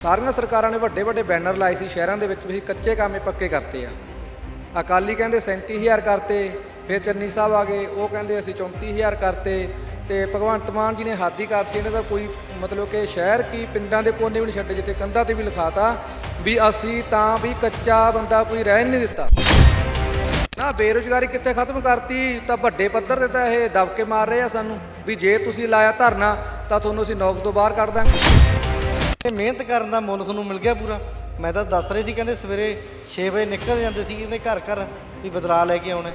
ਸਾਰੀਆਂ ਸਰਕਾਰਾਂ ਨੇ ਵੱਡੇ ਵੱਡੇ ਬੈਨਰ ਲਾਏ ਸੀ, ਸ਼ਹਿਰਾਂ ਦੇ ਵਿੱਚ ਵੀ ਅਸੀਂ ਕੱਚੇ ਕਾਮੇ ਪੱਕੇ ਕਰਤੇ ਆ। ਅਕਾਲੀ ਕਹਿੰਦੇ 37000 ਕਰਤੇ, ਫਿਰ ਚੰਨੀ ਸਾਹਿਬ ਆ ਗਏ, ਉਹ ਕਹਿੰਦੇ ਅਸੀਂ 34000 ਕਰਤੇ ਤੇ ਭਗਵੰਤ ਮਾਨ ਜੀ ਨੇ ਹਾਦੀ ਕਰਤੀ, ਇਹਨਾਂ ਦਾ ਕੋਈ ਮਤਲਬ ਕਿ ਸ਼ਹਿਰ ਕੀ ਪਿੰਡਾਂ ਦੇ ਕੋਨੇ ਵੀ ਨਹੀਂ ਛੱਡੇ, ਜਿੱਥੇ ਕੰਧਾਂ ਤੇ ਵੀ ਲਿਖਾਤਾ ਵੀ ਅਸੀਂ ਤਾਂ ਵੀ ਕੱਚਾ ਬੰਦਾ ਕੋਈ ਰਹਿਣ ਨਹੀਂ ਦਿੱਤਾ। ਨਾ, ਬੇਰੁਜ਼ਗਾਰੀ ਕਿੱਥੇ ਖਤਮ ਕਰਤੀ, ਤਾਂ ਵੱਡੇ ਪੱਧਰ ਤੇ ਤਾਂ ਇਹ ਦਬਕੇ ਮਾਰ ਰਹੇ ਆ ਸਾਨੂੰ, ਵੀ ਜੇ ਤੁਸੀਂ ਲਾਇਆ ਧਰਨਾ, ਤਾਂ ਤੁਹਾਨੂੰ ਅਸੀਂ ਨੌਕਰੀ ਤੋਂ ਬਾਹਰ ਕੱਢ ਦਾਂਗੇ। ਇਹ ਮਿਹਨਤ ਕਰਨ ਦਾ ਮੁੱਲ ਤੁਹਾਨੂੰ ਮਿਲ ਗਿਆ ਪੂਰਾ। ਮੈਂ ਤਾਂ ਦੱਸ ਰਹੀ ਸੀ ਕਹਿੰਦੇ ਸਵੇਰੇ 6 ਵਜੇ ਨਿਕਲ ਜਾਂਦੇ ਸੀ ਕਹਿੰਦੇ ਘਰ ਘਰ ਵੀ ਬਦਲਾ ਲੈ ਕੇ ਆਉਣਾ।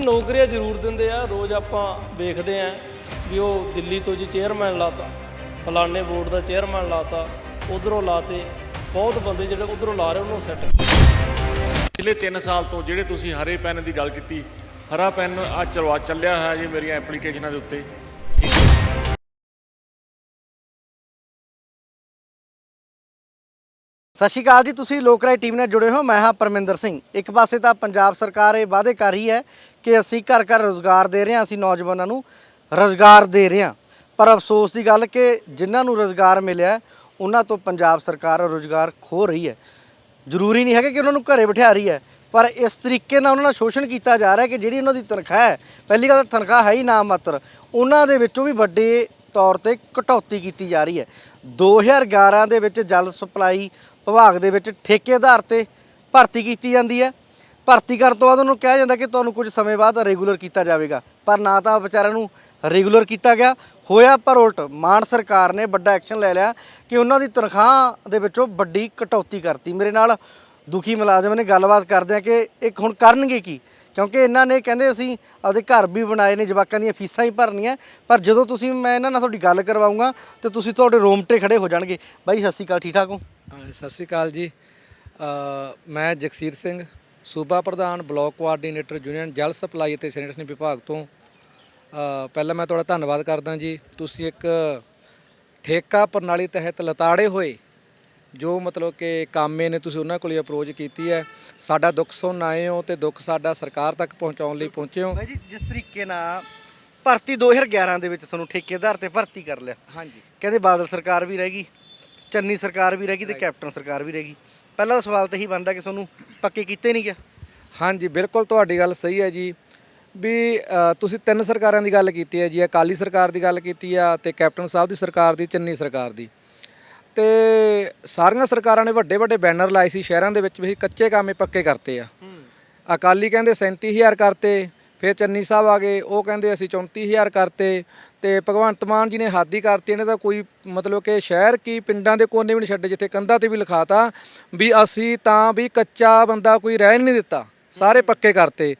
ਨੌਕਰੀਆਂ ਜ਼ਰੂਰ ਦਿੰਦੇ ਆ ਰੋਜ਼ ਆਪਾਂ ਵੇਖਦੇ ਆ ਵੀ ਉਹ ਦਿੱਲੀ ਤੋਂ ਜੀ ਚੇਅਰਮੈਨ ਲਾਤਾ ਫਲਾਣੇ ਬੋਰਡ ਦਾ ਚੇਅਰਮੈਨ ਲਾਤਾ ਉਧਰੋਂ ਲਾਤੇ ਬਹੁਤ ਬੰਦੇ ਜਿਹੜੇ ਉਧਰੋਂ ਲਾ ਰਹੇ ਉਹਨੂੰ ਸੈੱਟ ਪਿਛਲੇ 3 ਸਾਲ ਤੋਂ ਜਿਹੜੇ ਤੁਸੀਂ ਹਰੇ ਪੈਨ ਦੀ ਗੱਲ ਕੀਤੀ ਹਰਾ ਪੈਨ ਆ ਚਲਵਾ ਚੱਲਿਆ ਹੋਇਆ ਜੀ ਮੇਰੀਆਂ ਐਪਲੀਕੇਸ਼ਨਾਂ ਦੇ ਉੱਤੇ। ਸਤਿ ਸ਼੍ਰੀ ਅਕਾਲ ਜੀ, ਤੁਸੀਂ ਲੋਕ ਰਾਏ ਟੀਮ ਨਾਲ ਜੁੜੇ ਹੋ, ਮੈਂ ਹਾਂ ਪਰਮਿੰਦਰ ਸਿੰਘ। ਇੱਕ ਪਾਸੇ ਤਾਂ ਪੰਜਾਬ ਸਰਕਾਰ ਇਹ ਵਾਅਦੇ ਕਰ ਰਹੀ ਹੈ ਕਿ ਅਸੀਂ ਘਰ ਘਰ ਰੋਜ਼ਗਾਰ ਦੇ ਰਹੇ ਹਾਂ, ਅਸੀਂ ਨੌਜਵਾਨਾਂ ਨੂੰ ਰੋਜ਼ਗਾਰ ਦੇ ਰਹੇ ਹਾਂ। ਪਰ ਅਫਸੋਸ ਦੀ ਗੱਲ ਕਿ ਜਿਨ੍ਹਾਂ ਨੂੰ ਰੋਜ਼ਗਾਰ ਮਿਲਿਆ ਉਹਨਾਂ ਤੋਂ ਪੰਜਾਬ ਸਰਕਾਰ ਰੋਜ਼ਗਾਰ ਖੋ ਰਹੀ ਹੈ। ਜ਼ਰੂਰੀ ਨਹੀਂ ਹੈਗਾ ਕਿ ਉਹਨਾਂ ਨੂੰ ਘਰੇ ਬਿਠਾ ਰਹੀ ਹੈ, ਪਰ ਇਸ ਤਰੀਕੇ ਨਾਲ ਉਹਨਾਂ ਨਾਲ ਸ਼ੋਸ਼ਣ ਕੀਤਾ ਜਾ ਰਿਹਾ ਕਿ ਜਿਹੜੀ ਉਹਨਾਂ ਦੀ ਤਨਖਾਹ ਹੈ, ਪਹਿਲੀ ਗੱਲ ਤਾਂ ਤਨਖਾਹ ਹੈ ਹੀ ਨਾ ਮਾਤਰ, ਉਹਨਾਂ ਦੇ ਵਿੱਚੋਂ ਵੀ ਵੱਡੇ ਤੌਰ ਤੇ ਕਟੌਤੀ ਕੀਤੀ ਜਾ ਰਹੀ ਹੈ। 2011 ਦੇ ਵਿੱਚ ਜਲ ਸਪਲਾਈ ਵਿਭਾਗ ਦੇ ਵਿੱਚ ਠੇਕੇ ਆਧਾਰ ਤੇ ਭਰਤੀ ਕੀਤੀ ਜਾਂਦੀ ਹੈ। ਭਰਤੀ ਕਰਨ ਤੋਂ ਬਾਅਦ ਉਹਨੂੰ ਕਿਹਾ ਜਾਂਦਾ ਕਿ ਤੁਹਾਨੂੰ ਕੁਝ ਸਮੇਂ ਬਾਅਦ ਰੈਗੂਲਰ ਕੀਤਾ ਜਾਵੇਗਾ। ਪਰ ਨਾ ਤਾਂ ਵਿਚਾਰਿਆਂ ਨੂੰ ਰੈਗੂਲਰ ਕੀਤਾ ਗਿਆ। ਹੋਇਆ ਪਰ ਉਲਟ, ਮਾਨ ਸਰਕਾਰ ਨੇ ਵੱਡਾ ਐਕਸ਼ਨ ਲੈ ਲਿਆ ਕਿ ਉਹਨਾਂ ਦੀ ਤਨਖਾਹ ਦੇ ਵਿੱਚੋਂ ਵੱਡੀ ਕਟੌਤੀ ਕਰਤੀ। ਮੇਰੇ ਨਾਲ ਦੁਖੀ ਮੁਲਾਜ਼ਮ ਨੇ ਗੱਲਬਾਤ ਕਰਦੇ ਆ ਕਿ ਇੱਕ ਹੁਣ ਕਰਨਗੇ ਕੀ? ਕਿਉਂਕਿ ਇਹਨਾਂ ਨੇ ਕਹਿੰਦੇ ਅਸੀਂ ਆਪਦੇ ਘਰ ਵੀ ਬਣਾਏ ਨੇ, ਜਵਾਕਾਂ ਦੀਆਂ ਫੀਸਾਂ ਹੀ ਭਰਨੀਆਂ। ਪਰ ਜਦੋਂ ਤੁਸੀਂ, ਮੈਂ ਇਹਨਾਂ ਨਾਲ ਤੁਹਾਡੀ ਗੱਲ ਕਰਵਾਉਂਗਾ ਤੇ ਤੁਸੀਂ ਤੁਹਾਡੇ ਰੋਮਟੇ ਖੜੇ ਹੋ ਜਾਣਗੇ। ਬਾਈ, ਸਤਿ ਸ਼੍ਰੀ ਅਕਾਲ। ਠੀਕ ਠਾਕ ਹੋ? ਸਤਿ ਸ਼੍ਰੀ ਅਕਾਲ ਜੀ। ਮੈਂ ਜਗਸੀਰ ਸਿੰਘ ਸੂਬਾ ਪ੍ਰਧਾਨ ਬਲਾਕ ਕੋਆਰਡੀਨੇਟਰ ਯੂਨੀਅਨ ਜਲ ਸਪਲਾਈ ਅਤੇ ਸੈਨੀਟੇਸ਼ਨ ਵਿਭਾਗ ਤੋਂ। ਪਹਿਲਾਂ ਮੈਂ ਤੁਹਾਡਾ ਧੰਨਵਾਦ ਕਰਦਾ ਜੀ। ਤੁਸੀਂ ਇੱਕ ਠੇਕਾ ਪ੍ਰਣਾਲੀ ਤਹਿਤ ਲਤਾੜੇ ਹੋਏ ਜੋ ਮਤਲਬ ਕਿ ਕਾਮੇ ਨੇ ਤੁਸੀਂ ਉਹਨਾਂ ਕੋਲ ਅਪਰੋਚ ਕੀਤੀ ਹੈ। ਸਾਡਾ ਦੁੱਖ ਸੁਣ ਆਏ ਹੋ ਤੇ ਦੁੱਖ ਸਾਡਾ ਸਰਕਾਰ ਤੱਕ ਪਹੁੰਚਾਉਣ ਲਈ ਪਹੁੰਚੇ ਹੋ। ਬਾਈ ਜੀ ਜਿਸ ਤਰੀਕੇ ਨਾਲ ਭਰਤੀ 2011 ਦੇ ਵਿੱਚ ਤੁਹਾਨੂੰ ਠੇਕੇਦਾਰ ਤੇ ਭਰਤੀ ਕਰ ਲਿਆ। ਹਾਂਜੀ। ਕਹਿੰਦੇ ਬਾਦਲ ਸਰਕਾਰ ਵੀ ਰਹਿ ਗਈ। ਚੰਨੀ ਸਰਕਾਰ ਵੀ ਰਹਿ ਗਈ ਤੇ ਕੈਪਟਨ ਸਰਕਾਰ ਵੀ ਰਹਿ ਗਈ। ਪਹਿਲਾ ਸਵਾਲ ਤਾਂ ਇਹੀ ਬਣਦਾ ਕਿ ਤੁਹਾਨੂੰ ਪੱਕੇ ਕੀਤੇ ਨਹੀਂ ਗਿਆ ਹਾਂਜੀ ਬਿਲਕੁਲ ਤੁਹਾਡੀ ਗੱਲ ਸਹੀ ਹੈ ਜੀ। ਵੀ ਤੁਸੀਂ ਤਿੰਨ ਸਰਕਾਰਾਂ ਦੀ ਗੱਲ ਕੀਤੀ ਹੈ ਜੀ। ਅਕਾਲੀ ਸਰਕਾਰ ਦੀ ਗੱਲ ਕੀਤੀ ਆ ਤੇ ਕੈਪਟਨ ਸਾਹਿਬ ਦੀ ਸਰਕਾਰ ਦੀ ਚੰਨੀ ਸਰਕਾਰ ਦੀ। ਤੇ ਸਾਰੀਆਂ ਸਰਕਾਰਾਂ ਨੇ ਵੱਡੇ ਵੱਡੇ ਬੈਨਰ ਲਾਏ ਸੀ। ਸ਼ਹਿਰਾਂ ਦੇ ਵਿੱਚ ਵੀ ਕੱਚੇ ਕਾਮੇ ਪੱਕੇ ਕਰਤੇ ਆ। ਅਕਾਲੀ ਕਹਿੰਦੇ 37000 ਕਰਤੇ ਫਿਰ ਚੰਨੀ ਸਾਹਿਬ ਆ ਗਏ। ਉਹ ਕਹਿੰਦੇ ਅਸੀਂ 34000 ਕਰਤੇ। ਤੇ ਭਗਵੰਤ ਮਾਨ ਜੀ ਨੇ ਹਾਦੀ ਕਰਤੀ ਇਹਨਾਂ ਦਾ ਕੋਈ ਮਤਲਬ ਕਿ ਸ਼ਹਿਰ ਕੀ ਪਿੰਡਾਂ ਦੇ ਕੋਨੇ ਵੀ ਨਹੀਂ ਛੱਡੇ ਜਿੱਥੇ ਕੰਧਾਂ ਤੇ ਵੀ ਲਿਖਾਤਾ ਵੀ ਅਸੀਂ ਤਾਂ ਵੀ ਕੱਚਾ ਬੰਦਾ ਕੋਈ ਰਹਿਣ ਨਹੀਂ ਦਿੱਤਾ ਸਾਰੇ ਪੱਕੇ ਕਰਤੇ।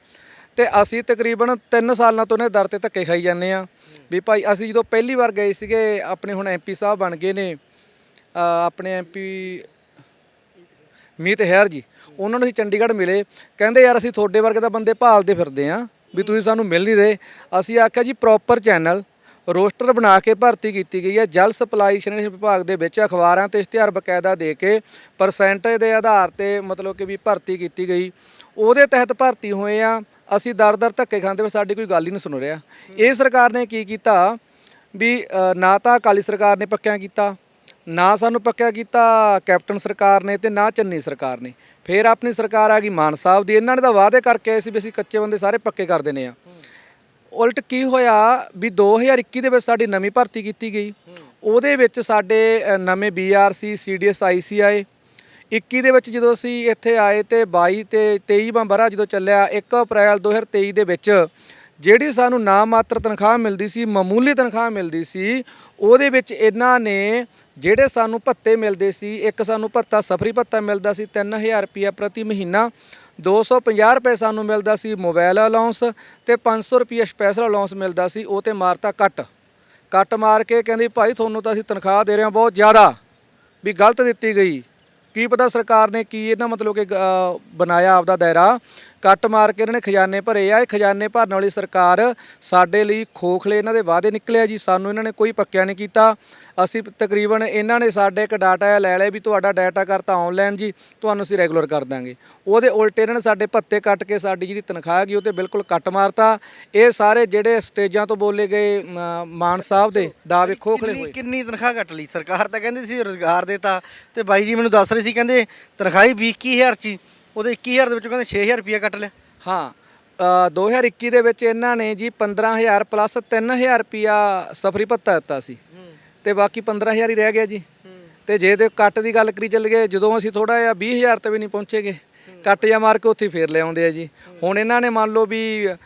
ਤੇ ਅਸੀਂ ਤਕਰੀਬਨ 3 ਸਾਲਾਂ ਤੋਂ ਨੇ ਦਰ ਤੇ ਧੱਕੇ ਖਾਈ ਜਾਂਦੇ ਆ ਵੀ ਭਾਈ ਅਸੀਂ ਜਦੋਂ ਪਹਿਲੀ ਵਾਰ ਗਏ ਸੀਗੇ ਆਪਣੇ ਹੁਣ ਐਮਪੀ ਸਾਹਿਬ ਬਣ ਗਏ ਨੇ ਅ, ਆਪਣੇ ਐਮਪੀ ਮੀਤ ਹੈਰ ਜੀ ਉਹਨਾਂ ਨੂੰ ਅਸੀਂ ਚੰਡੀਗੜ੍ਹ ਮਿਲੇ ਕਹਿੰਦੇ ਯਾਰ ਅਸੀਂ ਤੁਹਾਡੇ ਵਰਗੇ ਤਾਂ ਬੰਦੇ ਭਾਲਦੇ ਫਿਰਦੇ ਆਂ ਵੀ ਤੁਸੀਂ ਸਾਨੂੰ ਮਿਲ ਨਹੀਂ ਰਹੇ। ਅਸੀਂ ਆਖਿਆ ਜੀ ਪ੍ਰੋਪਰ ਚੈਨਲ ਰੋਸਟਰ ਬਣਾ ਕੇ ਭਰਤੀ ਕੀਤੀ ਗਈ ਹੈ। ਜਲ ਸਪਲਾਈ ਸੈਨੀਟੇਸ਼ਨ ਵਿਭਾਗ ਦੇ ਵਿੱਚ ਅਖਬਾਰਾਂ ਤੇ ਇਸ਼ਤਿਹਾਰ ਬਕਾਇਦਾ ਦੇ ਕੇ ਪਰਸੈਂਟੇਜ ਦੇ ਆਧਾਰ ਤੇ ਮਤਲਬ ਕਿ ਵੀ ਭਰਤੀ ਕੀਤੀ ਗਈ। ਉਹਦੇ ਤਹਿਤ ਭਰਤੀ ਹੋਏ ਆ। ਅਸੀਂ ਦਰ ਦਰ ਧੱਕੇ ਖਾਂਦੇ ਪਰ ਸਾਡੀ ਕੋਈ ਗੱਲ ਹੀ ਨਹੀਂ ਸੁਣ ਰਿਹਾ। ਇਹ ਸਰਕਾਰ ਨੇ ਕੀ ਕੀਤਾ? ਵੀ ਨਾ ਤਾਂ ਅਕਾਲੀ ਸਰਕਾਰ ਨੇ ਪੱਕਿਆ ਕੀਤਾ, ਨਾ ਸਾਨੂੰ ਪੱਕਿਆ ਕੀਤਾ ਕੈਪਟਨ ਸਰਕਾਰ ਨੇ ਤੇ ਨਾ ਚੰਨੀ ਸਰਕਾਰ ਨੇ। ਫਿਰ ਆਪਣੀ ਸਰਕਾਰ ਆ ਗਈ ਮਾਨ ਸਾਹਿਬ ਦੀ। ਇਹਨਾਂ ਨੇ ਤਾਂ ਵਾਅਦੇ ਕਰਕੇ ਆਏ ਸੀ ਵੀ ਅਸੀਂ ਕੱਚੇ ਬੰਦੇ ਸਾਰੇ ਪੱਕੇ ਕਰ ਦੇਣੇ ਆ। ਉਲਟ ਕੀ ਹੋਇਆ ਵੀ 2021 ਦੇ ਵਿੱਚ ਸਾਡੀ ਨਵੀਂ ਭਰਤੀ ਕੀਤੀ ਗਈ। ਉਹਦੇ ਵਿੱਚ ਸਾਡੇ ਅ, ਨਵੇਂ ਬੀਆਰਸੀ ਸੀਡੀਐਸ ਆਈਸੀਆਈ 21 ਦੇ ਵਿੱਚ ਜਦੋਂ ਅਸੀਂ ਇੱਥੇ ਆਏ ਤੇ 22 ਤੇ 23 ਬੰਬਰਾ ਜਦੋਂ ਚੱਲਿਆ 1 ਅਪ੍ਰੈਲ 2023 ਦੇ ਵਿੱਚ ਜਿਹੜੀ ਸਾਨੂੰ ਨਾਮ ਮਾਤਰ ਤਨਖਾਹ ਮਿਲਦੀ ਸੀ ਮਾਮੂਲੀ ਤਨਖਾਹ ਮਿਲਦੀ ਸੀ ਉਹਦੇ ਵਿੱਚ ਇਹਨਾਂ ਨੇ ਜਿਹੜੇ ਸਾਨੂੰ ਭੱਤੇ ਮਿਲਦੇ ਸੀ ਇੱਕ ਸਾਨੂੰ ਭੱਤਾ ਸਫਰੀ ਭੱਤਾ ਮਿਲਦਾ ਸੀ 3000 ਰੁਪਇਆ ਪ੍ਰਤੀ ਮਹੀਨਾ। 250 ਰੁਪਏ ਸਾਨੂੰ ਮਿਲਦਾ ਸੀ ਮੋਬਾਈਲ ਅਲਾਉਂਸ ਤੇ 500 ਰੁਪਏ ਸਪੈਸ਼ਲ ਅਲਾਉਂਸ ਮਿਲਦਾ ਸੀ, ਉਹ ਤੇ ਮਾਰਤਾ ਕੱਟ। ਕੱਟ ਮਾਰ ਕੇ ਕਹਿੰਦੀ, ਭਾਈ, ਤੁਹਾਨੂੰ ਤਾਂ ਅਸੀਂ ਤਨਖਾਹ ਦੇ ਰਹੇ ਹਾਂ ਬਹੁਤ ਜ਼ਿਆਦਾ। ਵੀ ਗਲਤ ਦਿੱਤੀ ਗਈ। ਕੀ ਪਤਾ ਸਰਕਾਰ ਨੇ ਕੀ ਇਹਨਾਂ ਮਤਲਬ ਕਿ ਬਣਾਇਆ ਆਪਦਾ ਦਾਇਰਾ? ਕੱਟ ਮਾਰ ਕੇ ਇਹਨਾਂ ਨੇ ਖਜ਼ਾਨੇ ਭਰੇ ਆ, ਇਹ ਖਜ਼ਾਨੇ ਭਰਨ ਵਾਲੀ ਸਰਕਾਰ ਸਾਡੇ ਲਈ ਖੋਖਲੇ ਇਹਨਾਂ ਦੇ ਵਾਅਦੇ ਨਿਕਲਿਆ ਜੀ, ਸਾਨੂੰ ਇਹਨਾਂ ਨੇ ਕੋਈ ਪੱਕਿਆ ਨਹੀਂ ਕੀਤਾ। ਅਸੀਂ ਤਕਰੀਬਨ ਇਹਨਾਂ ਨੇ ਸਾਡੇ ਇੱਕ ਡਾਟਾ ਲੈ ਲਿਆ ਵੀ ਤੁਹਾਡਾ ਡਾਟਾ ਕਰਤਾ ਆਨਲਾਈਨ ਜੀ ਤੁਹਾਨੂੰ ਅਸੀਂ ਰੈਗੂਲਰ ਕਰ ਦਾਂਗੇ। ਉਹਦੇ ਉਲਟੇ ਇਹਨਾਂ ਨੇ ਸਾਡੇ ਭੱਤੇ ਕੱਟ ਕੇ ਸਾਡੀ ਜਿਹੜੀ ਤਨਖਾਹ ਹੈਗੀ ਉਹ ਤੇ ਬਿਲਕੁਲ ਕੱਟ ਮਾਰਤਾ। ਇਹ ਸਾਰੇ ਜਿਹੜੇ ਸਟੇਜਾਂ ਤੋਂ ਬੋਲੇ ਗਏ ਮਾਨ ਸਾਹਿਬ ਦੇ ਦਾਅਵੇ ਖੋਖਲੇ ਕਿੰਨੀ ਹੋਏ। ਕਿੰਨੀ ਤਨਖਾਹ ਕੱਟ ਲਈ? ਸਰਕਾਰ ਤਾਂ ਕਹਿੰਦੀ ਸੀ ਰੋਜ਼ਗਾਰ ਦੇਤਾ। ਤੇ ਬਾਈ ਜੀ ਮੈਨੂੰ ਦੱਸ ਰਹੇ ਸੀ ਕਹਿੰਦੇ ਤਨਖਾਹ ਹੀ 21000 ਚ ਉਹਦੇ 21000 ਦੇ ਵਿੱਚੋਂ ਕਹਿੰਦੇ 6000 ਰੁਪਇਆ ਕੱਟ ਲਿਆ। ਹਾਂ ਅ, 2021 ਦੇ ਵਿੱਚ ਇਹਨਾਂ ਨੇ ਜੀ 15000 ਪਲੱਸ 3000 ਰੁਪਿਆ ਸਫਰੀ ਭੱਤਾ ਦਿੱਤਾ ਸੀ। ਤੇ ਬਾਕੀ 15000 ਹੀ ਰਹਿ ਗਿਆ ਜੀ। ਤੇ ਜੇ ਤੇ ਕੱਟ ਦੀ ਗੱਲ ਕਰੀ ਚੱਲ ਗਏ ਜਦੋਂ ਅਸੀਂ ਥੋੜਾ ਜਿਹਾ 20000 ਤੇ ਵੀ ਨਹੀਂ ਪਹੁੰਚੇਗੇ ਕੱਟ ਜਾਂ ਮਾਰ ਕੇ ਉੱਥੇ ਹੀ ਫੇਰ ਲੈ ਆਉਂਦੇ ਆ ਜੀ। ਹੁਣ ਇਹਨਾਂ ਨੇ ਮੰਨ ਲਓ ਵੀ ਅ,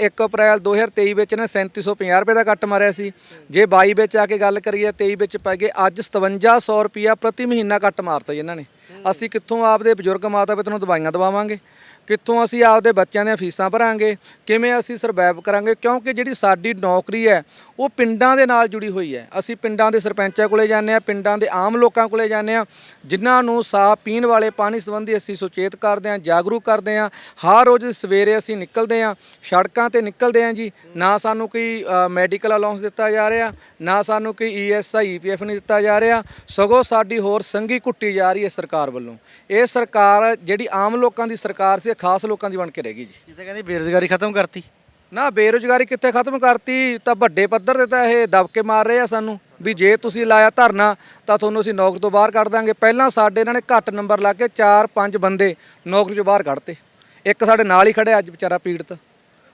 1 ਅਪ੍ਰੈਲ 2023 ਵਿੱਚ ਇਹਨਾਂ 3750 ਰੁਪਏ ਦਾ ਕੱਟ ਮਾਰਿਆ ਸੀ। ਜੇ 22 ਵਿੱਚ ਆ ਕੇ ਗੱਲ ਕਰੀਏ 23 ਵਿੱਚ ਪੈ ਗਏ ਅੱਜ 5700 ਰੁਪਿਆ ਪ੍ਰਤੀ ਮਹੀਨਾ ਕੱਟ ਮਾਰਤਾ ਜੀ ਇਹਨਾਂ ਨੇ। ਅਸੀਂ ਕਿੱਥੋਂ ਆਪਦੇ ਬਜ਼ੁਰਗ ਮਾਤਾ ਪਿਤਾ ਨੂੰ ਦਵਾਈਆਂ ਦਵਾਵਾਂਗੇ। ਕਿੱਥੋਂ ਅਸੀਂ ਆਪਦੇ ਬੱਚਿਆਂ ਦੀਆਂ ਫੀਸਾਂ ਭਰਾਂਗੇ? ਕਿਵੇਂ ਅਸੀਂ ਸਰਵਾਈਵ ਕਰਾਂਗੇ? ਕਿਉਂਕਿ ਜਿਹੜੀ ਸਾਡੀ ਨੌਕਰੀ ਹੈ, ਉਹ ਪਿੰਡਾਂ ਦੇ ਨਾਲ ਜੁੜੀ ਹੋਈ ਹੈ। ਅਸੀਂ ਪਿੰਡਾਂ ਦੇ ਸਰਪੰਚਾਂ ਕੋਲੇ ਜਾਂਦੇ ਆ ਪਿੰਡਾਂ ਦੇ ਆਮ ਲੋਕਾਂ ਕੋਲੇ ਜਾਂਦੇ ਆ ਜਿਨ੍ਹਾਂ ਨੂੰ ਸਾਫ਼ ਪੀਣ ਵਾਲੇ ਪਾਣੀ ਸੰਬੰਧੀ ਅਸੀਂ ਸੁਚੇਤ ਕਰਦੇ ਆ ਜਾਗਰੂਕ ਕਰਦੇ ਆ ਹਰ ਰੋਜ਼ ਸਵੇਰੇ ਅਸੀਂ ਨਿਕਲਦੇ ਆ ਸੜਕਾਂ ਤੇ ਨਿਕਲਦੇ ਆ ਜੀ। ਨਾ ਸਾਨੂੰ ਕੋਈ ਮੈਡੀਕਲ ਅਲਾਉਂਸ ਦਿੱਤਾ ਜਾ ਰਿਹਾ, ਨਾ ਸਾਨੂੰ ਕੋਈ ਈਐਸਆਈ ਈਪੀਐਫ ਨਹੀਂ ਦਿੱਤਾ ਜਾ ਰਿਹਾ। ਸਗੋਂ ਸਾਡੀ ਹੋਰ ਸੰਗੀ ਕੁੱਟੀ ਜਾ ਰਹੀ ਹੈ ਸਰਕਾਰ ਵੱਲੋਂ। ਇਹ ਸਰਕਾਰ, ਜਿਹੜੀ ਆਮ ਲੋਕਾਂ ਦੀ ਸਰਕਾਰ ਸੀ ਇਹ ਖਾਸ ਲੋਕਾਂ ਦੀ ਬਣ ਕੇ ਰਹਿ ਗਈ ਜੀ। ਤਾਂ ਕਹਿੰਦੇ ਬੇਰੁਜ਼ਗਾਰੀ ਖਤਮ ਕਰਤੀ। ਨਾ ਬੇਰੁਜ਼ਗਾਰੀ ਕਿੱਥੇ ਖਤਮ ਕਰਤੀ? ਤਾਂ ਵੱਡੇ ਪੱਧਰ ਤੇ ਤਾਂ ਇਹ ਦਬਕੇ ਮਾਰ ਰਹੇ ਆ ਸਾਨੂੰ ਵੀ ਜੇ ਤੁਸੀਂ ਲਾਇਆ ਧਰਨਾ ਤਾਂ ਤੁਹਾਨੂੰ ਅਸੀਂ ਨੌਕਰੀ ਤੋਂ ਬਾਹਰ ਕੱਢ ਦਾਂਗੇ। ਪਹਿਲਾਂ ਸਾਡੇ ਇਹਨਾਂ ਨੇ ਘੱਟ ਨੰਬਰ ਲਾ ਕੇ 4-5 ਬੰਦੇ ਨੌਕਰੀ ਤੋਂ ਬਾਹਰ ਕੱਢਤੇ। ਇੱਕ ਸਾਡੇ ਨਾਲ ਹੀ ਖੜਿਆ ਅੱਜ ਵਿਚਾਰਾ ਪੀੜਤ।